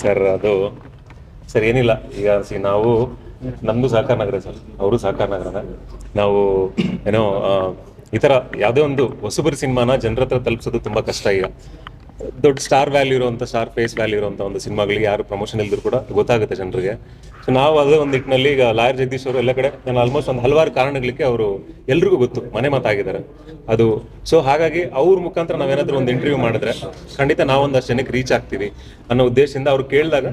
Sir, ಅದು sir, ಏನಿಲ್ಲ. ಈಗ ಸಿ, ನಾವು, ನಮ್ದು ಸಹಕಾರ ನಗರ ಸರ್. ಅವರು ಸಹಕಾರ ನಗರ ನಾವು, ಏನೋ ಈ ತರ ಯಾವುದೇ ಒಂದು ಹೊಸಬರಿ ಸಿನಿಮಾನ ಜನರ ಹತ್ರ ತಲುಪಿಸೋದು ತುಂಬಾ ಕಷ್ಟ ಈಗ. ದೊಡ್ಡ ಸ್ಟಾರ್ ವ್ಯಾಲ್ಯೂ ಇರುವಂಥ, ಸ್ಟಾರ್ ಫೇಸ್ ವ್ಯಾಲ್ಯೂ ಇರುವಂಥ ಒಂದು ಸಿನಿಮಾಗಳಿಗೆ ಯಾರು ಪ್ರಮೋಷನ್ ಇಲ್ದ್ರು ಕೂಡ ಗೊತ್ತಾಗುತ್ತೆ ಜನರಿಗೆ. ಸೊ ನಾವು ಅದೇ ಒಂದು ನಿಟ್ಟಿನಲ್ಲಿ ಈಗ ಲಾಯರ್ ಜಗದೀಶ್ ಅವರು ಎಲ್ಲ ಕಡೆ ನಾನು ಆಲ್ಮೋಸ್ಟ್ ಒಂದು ಹಲವಾರು ಕಾರಣಗಳಿಗೆ ಅವರು ಎಲ್ರಿಗೂ ಗೊತ್ತು, ಮನೆ ಮಾತಾಗಿದ್ದಾರೆ. ಅದು ಸೊ ಹಾಗಾಗಿ ಅವ್ರ ಮುಖಾಂತರ ನಾವೇನಾದ್ರೂ ಒಂದು ಇಂಟರ್ವ್ಯೂ ಮಾಡಿದ್ರೆ ಖಂಡಿತ ನಾವೊಂದಷ್ಟು ಜನಕ್ಕೆ ರೀಚ್ ಆಗ್ತೀವಿ ಅನ್ನೋ ಉದ್ದೇಶದಿಂದ ಅವ್ರು ಕೇಳಿದಾಗ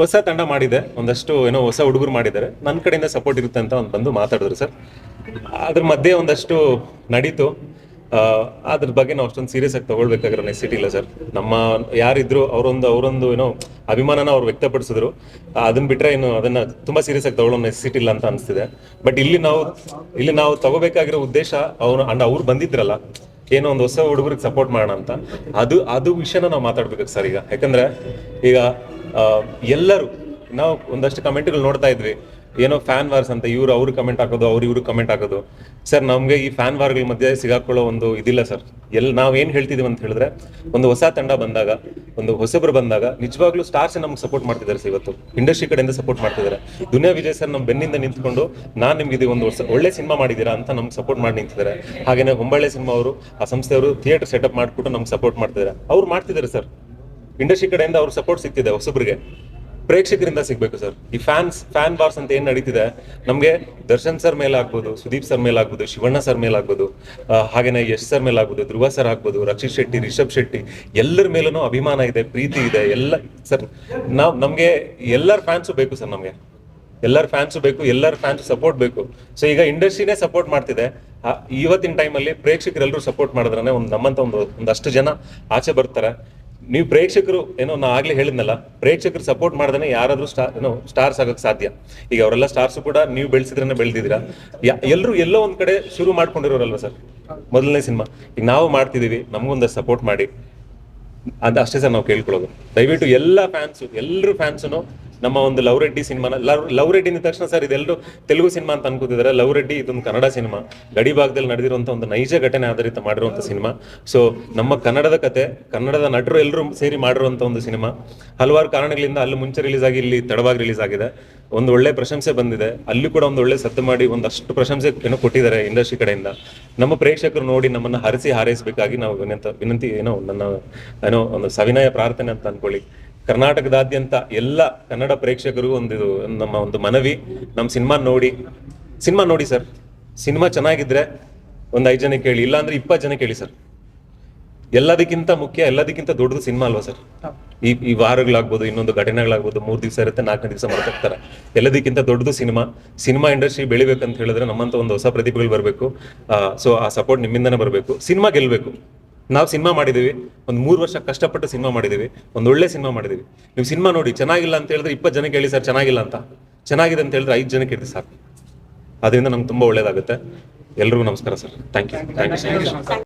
ಹೊಸ ತಂಡ ಮಾಡಿದೆ, ಒಂದಷ್ಟು ಏನೋ ಹೊಸ ಹುಡುಗರು ಮಾಡಿದ್ದಾರೆ. ನನ್ನ ಕಡೆಯಿಂದ ಸಪೋರ್ಟ್ ಇರುತ್ತೆ ಅಂತ ಒಂದು ಬಂದು ಮಾತಾಡಿದ್ರು ಸರ್. ಅದ್ರ ಮಧ್ಯೆ ಒಂದಷ್ಟು ನಡೀತು. ಅದ್ರ ಬಗ್ಗೆ ನಾವು ಅಷ್ಟೊಂದು ಸೀರಿಯಸ್ ಆಗಿ ತಗೊಳ್ಬೇಕಾಗಿರೋ ನೆಸಿಟಿ ಇಲ್ಲ ಸರ್ ನಮ್ಮ ಯಾರಿದ್ರು ಅವರೊಂದು ಅವರೊಂದು ಏನೋ ಅಭಿಮಾನನ ಅವ್ರು ವ್ಯಕ್ತಪಡಿಸಿದ್ರು. ಅದನ್ನ ಬಿಟ್ರೆ ಇನ್ನು ಅದನ್ನ ತುಂಬಾ ಸೀರಿಯಸ್ ಆಗಿ ತಗೊಳ್ಳೋ ನೆಸಿಟಿ ಇಲ್ಲ ಅಂತ ಅನಿಸ್ತಿದೆ. ಬಟ್ ಇಲ್ಲಿ ನಾವು ಇಲ್ಲಿ ನಾವು ತಗೋಬೇಕಾಗಿರೋ ಉದ್ದೇಶ ಅವ್ರು ಅಂಡ್ ಅವ್ರು ಬಂದಿದ್ರಲ್ಲ, ಏನೋ ಒಂದು ಹೊಸ ಹುಡುಗರಿಗೆ ಸಪೋರ್ಟ್ ಮಾಡೋಣ ಅಂತ. ಅದು ಅದು ವಿಷಯನ ನಾವು ಮಾತಾಡ್ಬೇಕು ಸರ್ ಈಗ. ಯಾಕಂದ್ರೆ ಈಗ ಎಲ್ಲರೂ, ನಾವು ಒಂದಷ್ಟು ಕಮೆಂಟ್ಗಳು ನೋಡ್ತಾ ಇದ್ವಿ. ಏನೋ ಫ್ಯಾನ್ ವಾರ್ಸ್ ಅಂತ ಇವ್ರು ಅವ್ರು ಕಮೆಂಟ್ ಹಾಕೋದು, ಅವ್ರು ಇವ್ರು ಕಮೆಂಟ್ ಹಾಕೋದು. ಸರ್ ನಮ್ಗೆ ಈ ಫ್ಯಾನ್ ವಾರ್ಗಳ ಮಧ್ಯೆ ಸಿಗಾಕೊಳ್ಳೋ ಒಂದು ಇದಿಲ್ಲ ಸರ್ ಎಲ್, ನಾವ್ ಏನ್ ಹೇಳ್ತಿದೀವಿ ಅಂತ ಹೇಳಿದ್ರೆ, ಒಂದು ಹೊಸ ತಂಡ ಬಂದಾಗ, ಒಂದು ಹೊಸಬ್ರು ಬಂದಾಗ ನಿಜವಾಗ್ಲೂ ಸ್ಟಾರ್ಸ್ ನಮ್ಗೆ ಸಪೋರ್ಟ್ ಮಾಡ್ತಿದ್ದಾರೆ ಸರ್ ಇವತ್ತು. ಇಂಡಸ್ಟ್ರಿ ಕಡೆಯಿಂದ ಸಪೋರ್ಟ್ ಮಾಡ್ತಿದ್ದಾರೆ. ದುನಿಯಾ ವಿಜಯ್ ಸರ್ ನಮ್ಮ ಬೆನ್ನಿಂದ ನಿಂತ್ಕೊಂಡು, ನಾನು ನಿಮ್ಗೆ ಇದು ಒಂದು ವರ್ಷ ಒಳ್ಳೆ ಸಿನಿಮಾ ಮಾಡಿದ್ದೀರಾ ಅಂತ ನಮ್ಗೆ ಸಪೋರ್ಟ್ ಮಾಡಿ ನಿಂತಿದ್ದಾರೆ. ಹಾಗೇನೆ ಹೊಂಬಳೆ ಸಿನಿಮಾ ಅವರು, ಆ ಸಂಸ್ಥೆಯವರು ಥಿಯೇಟರ್ ಸೆಟಪ್ ಮಾಡ್ಬಿಟ್ಟು ನಮ್ಗೆ ಸಪೋರ್ಟ್ ಮಾಡ್ತಿದ್ದಾರೆ. ಅವ್ರು ಮಾಡ್ತಿದ್ದಾರೆ ಸರ್ ಇಂಡಸ್ಟ್ರಿ ಕಡೆಯಿಂದ ಅವ್ರ ಸಪೋರ್ಟ್ ಸಿಗ್ತಿದೆ ಹೊಸಬ್ರಿಗೆ. ಪ್ರೇಕ್ಷಕರಿಂದ ಸಿಗ್ಬೇಕು ಸರ್. ಈ ಫ್ಯಾನ್ಸ್, ಫ್ಯಾನ್ ಬಾರ್ಸ್ ಅಂತ ಏನ್ ನಡೀತಿದೆ? ನಮ್ಗೆ ದರ್ಶನ್ ಸರ್ ಮೇಲೆ ಆಗ್ಬೋದು, ಸುದೀಪ್ ಸರ್ ಮೇಲೆ ಆಗ್ಬೋದು, ಶಿವಣ್ಣ ಸರ್ ಮೇಲೆ ಆಗ್ಬೋದು ಹಾಗೇನೆ ಯಶ್ ಸರ್ ಮೇಲೆ ಆಗ್ಬೋದು, ಧ್ರುವ ಸರ್ ಆಗ್ಬೋದು, ರಕ್ಷಿತ್ ಶೆಟ್ಟಿ, ರಿಷಬ್ ಶೆಟ್ಟಿ, ಎಲ್ಲರ ಮೇಲೂ ಅಭಿಮಾನ ಇದೆ, ಪ್ರೀತಿ ಇದೆ, ಎಲ್ಲ ಸರ್, ನಾವ್, ನಮ್ಗೆ ಎಲ್ಲರ ಫ್ಯಾನ್ಸು ಬೇಕು ಸರ್ ನಮ್ಗೆ. ಎಲ್ಲರ ಫ್ಯಾನ್ಸು ಬೇಕು, ಎಲ್ಲರ ಫ್ಯಾನ್ಸ್ ಸಪೋರ್ಟ್ ಬೇಕು. ಸೊ ಈಗ ಇಂಡಸ್ಟ್ರಿನೇ ಸಪೋರ್ಟ್ ಮಾಡ್ತಿದೆ. ಇವತ್ತಿನ ಟೈಮಲ್ಲಿ ಪ್ರೇಕ್ಷಕರೆಲ್ಲರೂ ಸಪೋರ್ಟ್ ಮಾಡಿದ್ರೆ ಒಂದು ನಮ್ಮಂತ ಒಂದು, ಒಂದಷ್ಟು ಜನ ಆಚೆ ಬರ್ತಾರೆ. ನೀವು ಪ್ರೇಕ್ಷಕರು, ಏನೋ ನಾ ಆಗ್ಲೇ ಹೇಳಿದ್ನಲ್ಲ, ಪ್ರೇಕ್ಷಕರು ಸಪೋರ್ಟ್ ಮಾಡ್ದೇನೆ ಯಾರಾದ್ರೂ ಸ್ಟಾರ್ ಏನೋ ಸ್ಟಾರ್ಸ್ ಆಗಕ್ ಸಾಧ್ಯ. ಈಗ ಅವರೆಲ್ಲ ಸ್ಟಾರ್ಸ್ ಕೂಡ ನೀವು ಬೆಳೆಸಿದ್ರನ್ನ ಬೆಳೆದಿದ್ದೀರಾ? ಎಲ್ಲರೂ ಎಲ್ಲೋ ಒಂದ್ ಕಡೆ ಶುರು ಮಾಡ್ಕೊಂಡಿರೋರಲ್ವ ಸರ್? ಮೊದಲನೇ ಸಿನಿಮಾ. ಈಗ ನಾವು ಮಾಡ್ತಿದೀವಿ ನಮಗೊಂದು ಸಪೋರ್ಟ್ ಮಾಡಿ. ಅಂತ ಅಷ್ಟೇ ಸರ್ ನಾವು ಕೇಳ್ಕೊಳ್ಳೋದು. ದಯವಿಟ್ಟು ಎಲ್ಲ ಫ್ಯಾನ್ಸು ಎಲ್ಲರೂ ಫ್ಯಾನ್ಸು ನಮ್ಮ ಒಂದು ಲವ್ ರೆಡ್ಡಿ ಸಿನಿಮಾನ, ಲವ್ ಲವ್ ರೆಡ್ಡಿ ಅಂದ ತಕ್ಷಣ ಸರ್ ಇದೆಲ್ಲರೂ ತೆಲುಗು ಸಿನಿಮಾ ಅಂತ ಅನ್ಕೋತಿದ್ದಾರೆ ಲವ್ ರೆಡ್ಡಿ ಇದೊಂದು ಕನ್ನಡ ಸಿನಿಮಾ. ಗಡಿ ಭಾಗದಲ್ಲಿ ನಡೆದಿರುವಂಥ ಒಂದು ನೈಜ ಘಟನೆ ಆಧಾರಿತ ಮಾಡಿರುವಂಥ ಸಿನಿಮಾ. ಸೊ ನಮ್ಮ ಕನ್ನಡದ ಕತೆ, ಕನ್ನಡದ ನಟರು ಎಲ್ಲರೂ ಸೇರಿ ಮಾಡಿರುವಂಥ ಒಂದು ಸಿನಿಮಾ. ಹಲವಾರು ಕಾರಣಗಳಿಂದ ಅಲ್ಲಿ ಮುಂಚೆ ರಿಲೀಸ್ ಆಗಿ ಇಲ್ಲಿ ತಡವಾಗಿ ರಿಲೀಸ್ ಆಗಿದೆ. ಒಂದು ಒಳ್ಳೆ ಪ್ರಶಂಸೆ ಬಂದಿದೆ. ಅಲ್ಲಿ ಕೂಡ ಒಂದು ಒಳ್ಳೆ ಸತ್ತು ಮಾಡಿ ಒಂದಷ್ಟು ಪ್ರಶಂಸೆ ಏನೋ ಕೊಟ್ಟಿದ್ದಾರೆ ಇಂಡಸ್ಟ್ರಿ ಕಡೆಯಿಂದ. ನಮ್ಮ ಪ್ರೇಕ್ಷಕರು ನೋಡಿ ನಮ್ಮನ್ನ ಹರಿಸಿ ಹಾರೈಸಬೇಕಾಗಿ ನಾವು ವಿನಂತ, ವಿನಂತಿ ಏನೋ ನನ್ನ, ಏನೋ ಒಂದು ಸವಿನಯ ಪ್ರಾರ್ಥನೆ ಅಂತ ಅನ್ಕೊಳ್ಳಿ. ಕರ್ನಾಟಕದಾದ್ಯಂತ ಎಲ್ಲ ಕನ್ನಡ ಪ್ರೇಕ್ಷಕರು ಒಂದು ನಮ್ಮ ಒಂದು ಮನವಿ, ನಮ್ಮ ಸಿನಿಮಾ ನೋಡಿ ಸಿನಿಮಾ ನೋಡಿ ಸರ್. ಸಿನಿಮಾ ಚೆನ್ನಾಗಿದ್ರೆ ಒಂದು ಐದು ಜನ ಕೇಳಿ, ಇಲ್ಲಾಂದ್ರೆ ಇಪ್ಪತ್ತು ಜನ ಕೇಳಿ ಸರ್. ಎಲ್ಲದಕ್ಕಿಂತ ಮುಖ್ಯ, ಎಲ್ಲದಕ್ಕಿಂತ ದೊಡ್ಡದು ಸಿನಿಮಾ ಅಲ್ವಾ ಸರ್? ಈ ಈ ವಾರಗಳಾಗ್ಬೋದು, ಇನ್ನೊಂದು ಘಟನೆಗಳಾಗ್ಬೋದು, ಮೂರು ದಿವಸ ಇರುತ್ತೆ, ನಾಲ್ಕನೇ ದಿವಸ ಮಾತಾಡ್ತಾರೆ ಎಲ್ಲದಕ್ಕಿಂತ ದೊಡ್ಡದು ಸಿನಿಮಾ. ಸಿನಿಮಾ ಇಂಡಸ್ಟ್ರಿ ಬೆಳಿಬೇಕಂತ ಹೇಳಿದ್ರೆ ನಮ್ಮಂತ ಒಂದು ಹೊಸ ಪ್ರತಿಭೆಗಳು ಬರಬೇಕು. ಸೊ ಆ ಸಪೋರ್ಟ್ ನಿಮ್ಮಿಂದನೇ ಬರಬೇಕು. ಸಿನಿಮಾ ಗೆಲ್ಬೇಕು. ನಾವು ಸಿನಿಮಾ ಮಾಡಿದ್ದೀವಿ. ಒಂದು ಮೂರು ವರ್ಷ ಕಷ್ಟಪಟ್ಟು ಸಿನಿಮಾ ಮಾಡಿದ್ದೀವಿ. ಒಂದು ಒಳ್ಳೆ ಸಿನಿಮಾ ಮಾಡಿದೀವಿ ನೀವು ಸಿನಿಮಾ ನೋಡಿ, ಚೆನ್ನಾಗಿಲ್ಲ ಅಂತ ಹೇಳಿದ್ರೆ ಇಪ್ಪತ್ತು ಜನಕ್ಕೆ ಹೇಳಿ ಸರ್, ಚೆನ್ನಾಗಿಲ್ಲ ಅಂತ. ಚೆನ್ನಾಗಿದೆ ಅಂತ ಹೇಳಿದ್ರೆ ಐದು ಜನಕ್ಕೆ ಹೇಳಿ ಸಾಕು. ಅದರಿಂದ ನಮ್ಗೆ ತುಂಬಾ ಒಳ್ಳೇದಾಗುತ್ತೆ. ಎಲ್ರಿಗೂ ನಮಸ್ಕಾರ, sir. Thank you thank you